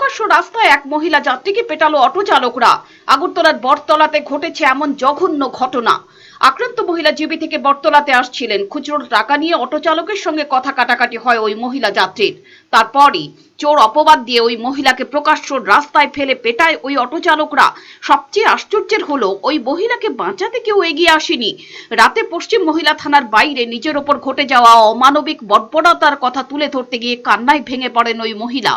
প্রকাশ্য রাস্তায় এক মহিলা যাত্রীকে পেটালো অটো চালকরা আগরতলার বটতলাতে ঘটেছে এমন জঘন্য ঘটনা। আক্রান্ত মহিলা জিবি থেকে বটতলাতে আসছিলেন। খুচরো টাকা নিয়ে অটো চালকের সঙ্গে কথা কাটাকাটি হয় ওই মহিলা যাত্রীর। তারপরই চোর অপবাদ দিয়ে ওই মহিলাকে প্রকাশ্য রাস্তায় ফেলে পেটায় ওই অটো চালকরা। সবচেয়ে আশ্চর্যের হলো, ওই মহিলাকে বাঁচাতে কেউ এগিয়ে আসেনি। রাতে পশ্চিম মহিলা থানার বাইরে নিজের ওপর ঘটে যাওয়া অমানবিক বর্বরতার কথা তুলে ধরতে গিয়ে কান্নায় ভেঙে পড়েন ওই মহিলা।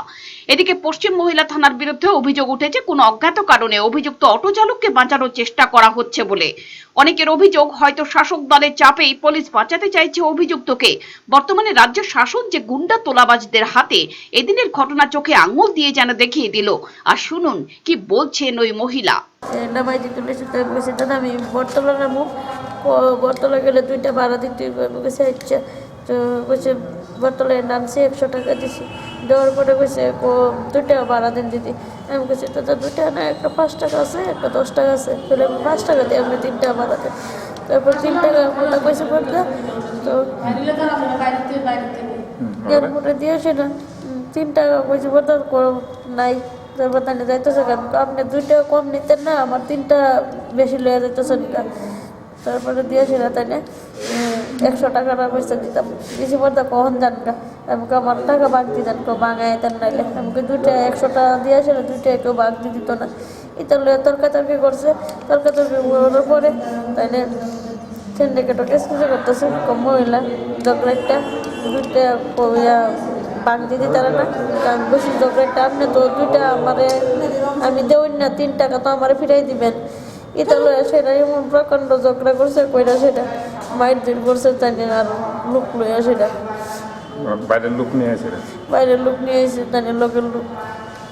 এদিকে পশ্চিম মহিলা থানার বিরুদ্ধে অভিযোগ উঠেছে, কোনো অজ্ঞাত কারণে অভিযুক্ত অটো চালককে বাঁচানোর চেষ্টা করা হচ্ছে বলে। অনেকের অভিযোগ, হয়তো শাসক দলের চাপেই পুলিশ বাঁচাতে চাইছে অভিযুক্তকে। বর্তমানে রাজ্য শাসন যে গুন্ডা তোলাবাজদের হাতে, এদিনের ঘটনা চোখে আঙুল দিয়ে যেন দেখিয়ে দিল। আর শুনুন, কি বলছেন ওই মহিলা? আমি নামু ও- গেলে দুইটা দিতে হইবে। আচ্ছা তো বসে বটতলায় নামছি একশো টাকা দিছি। দেওয়ার পরে বসে দুইটা ভাড়া দিন দিদি। আমি কাছে দাদা দুইটা না, একটা পাঁচ টাকা আছে, একটা দশ টাকা আছে। তাহলে আমি পাঁচ টাকা দিই আপনি তিনটা ভাড়া দেন। তারপর তিন টাকা মতো পয়সা পড়ল তো এরপরে দিয়েছে না। তিন টাকা পয়সা পড়তে নাই। তারপর তাহলে যাইতেছে কেন? আপনি দুই টাকা কম নিতেন না, আমার তিনটা বেশি লয়ে যাইতেছেন তারপরে দিয়েছিল তাইলে একশো টাকার পয়সা দিতাম। বেশি পড়তে কখন না। আমাকে আমার টাকা বাগ দিতেন কেউ বাঙায় দেন নাইলে। আমাকে দুইটা একশো টাকা দিয়েছিল দুইটা কেউ বাগ দিয়ে দিত না। লয়ে তর্কাতর্কি করছে। তর্কাতর্কি করার পরে তাইলে সিন্ডিকেটও কেস কিছু করতেছে। মহিলা জগরেটটা দুইটা কইয়া বাং দিদি তারা না। আমি বসি জগরেটটা আপনি তো দুইটা আমারে, আমি দেউন না তিন টাকা তো আমারে ফিরাই দিবেন। লয়ে সেটা এমন প্রকাণ্ড ঝগড়া করছে, কইরা সেটা। মাইর দিন করছে তাই আর লুক লইয়া সেটা বাইরের লোক নিয়ে আসে বাইরের লোক নিয়ে এসে তাই লোকের লোক।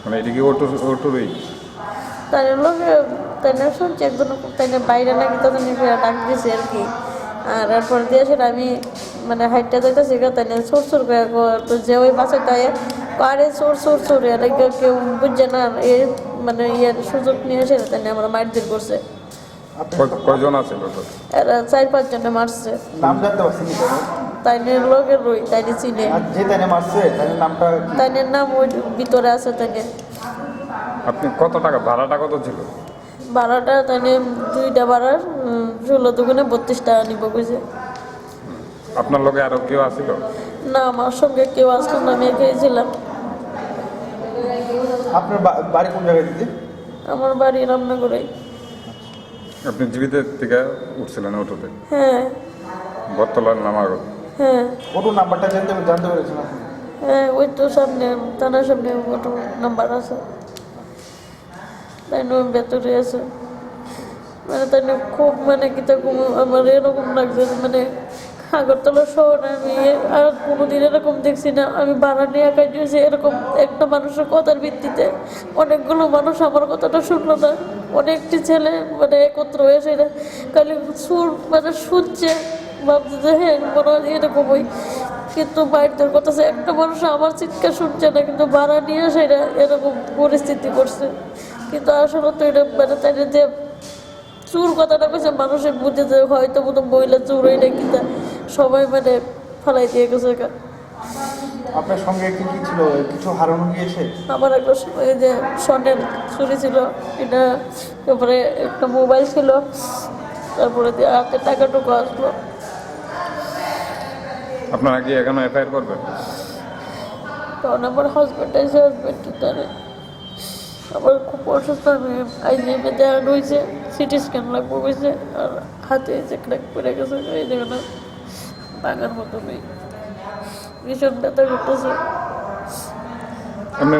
মানে এদিকে অটো অটোরই তাই লোকে তাই নিয়ে শুনছি একজন তাই বাইরে নাকি ফিরে ডাক দিছে আর কি। আর এরপর দিয়ে সেটা আমি মানে হাইটটা যাইতেছি তাই নিয়ে সুর সুর করে তো যে ওই বাসে তাই আরে সুর সুর সুর এর কেউ বুঝছে না এ মানে ইয়ের সুযোগ নিয়ে এসে তাই নিয়ে আমরা মাইর দিন করছে। কয়জন আছে এরা চার পাঁচজনে মারছে। নাম জানতে পারছি নি তাই নিয়ে লোকের রই তাই চিনে। যে তাইনে মারছে তাইনের নামটা কি? তাই নিয়ে নাম ওই ভিতরে আছে নিয়ে আপনি কত টাকা ভাড়াটা কত ছিল? ভাড়াটা তাই নিয়ে দুইটা ভাড়ার ষোলো দুগুণে বত্রিশ টাকা নিব বুঝে আপনার লগে আরও কেউ আসিল না আমার সঙ্গে কেউ আসলো না আমি খেয়েছিলাম আপনার বাড়ি কোন জায়গায় দিদি? আমার বাড়ি রামনগরেই আপনি জীবিত থেকে উঠছিলেন অটোতে। হ্যাঁ। বটতলার নামার হ্যাঁ। অটো নাম্বারটা জানতে জানতে পেরেছেন হ্যাঁ ওই তো সামনে থানার সামনে অটো নাম্বার আছে। তাই নয় ভেতরে আছে। মানে তাই খুব মানে কিতা আমার এরকম লাগছে মানে আগরতলা শহরে আমি আর কোনোদিন এরকম দেখছি না। আমি ভাড়া নিয়ে একাই দিয়েছি এরকম একটা মানুষের কথার ভিত্তিতে। অনেকগুলো মানুষ আমার কথাটা শুনলো না। অনেকটি ছেলে মানে একত্র হয়েছে না। খালি সুর মানে শুনছে, ভাবছে যে হ্যাঁ মনে হয় এরকমই। কিন্তু বাইরদের কথা একটা মানুষ আমার চিৎকার শুনছে না, কিন্তু ভাড়া নিয়ে সেটা এরকম পরিস্থিতি করছে। কিন্তু আসলে তো এটা মানে তাই যে চুর কথাটা কইছে মানুষে বুঝে যে হয়তো কোনো মহিলা চুর হই না কিন্তু সবাই মানে ফালাই দিয়ে গেছে। আপনার সঙ্গে কি কি ছিল? কিছু হারানো গিয়েছে আমার একটা সময় যে স্বর্ণের চুরি ছিল এটা তারপরে একটা মোবাইল ছিল তারপরে হাতে টাকাটুকু আসলো। আপনারা কি এখনও এফআইআর করবেন? কারণ আমার হাজব্যান্ড আছে হাজব্যান্ড তারে আমার খুব অসুস্থ আমি আইজিএমে দেওয়া রয়েছে সিটি স্ক্যান লাগবো হয়েছে আর হাতে যে ক্র্যাক পড়ে গেছে এই জায়গাটা ভাঙার মতো নেই। ভীষণ ব্যথা করতেছে। আপনি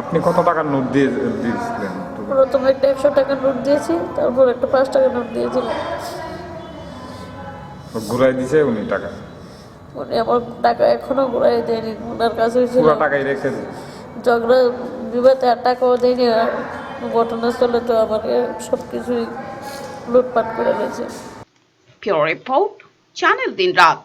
আপনি কত টাকার নোট দিয়ে দিয়েছিলেন? প্রথমে একটা একশো টাকা নোট দিয়েছি তারপর একটা পাঁচ টাকা নোট দিয়েছিলাম। ঘুরাই দিছে উনি টাকা? উনি আমার টাকা এখনও ঘুরাই দেয়নি ওনার কাছে পুরো টাকাই রেখে দিছে ঝগড়া বিবাদে আর টাকাও দেয়নি ঘটনাস্থলে তো আমাকে সব কিছুই লুটপাট করে রয়েছে পিওর রিপোর্ট চ্যানেল দিন রাত।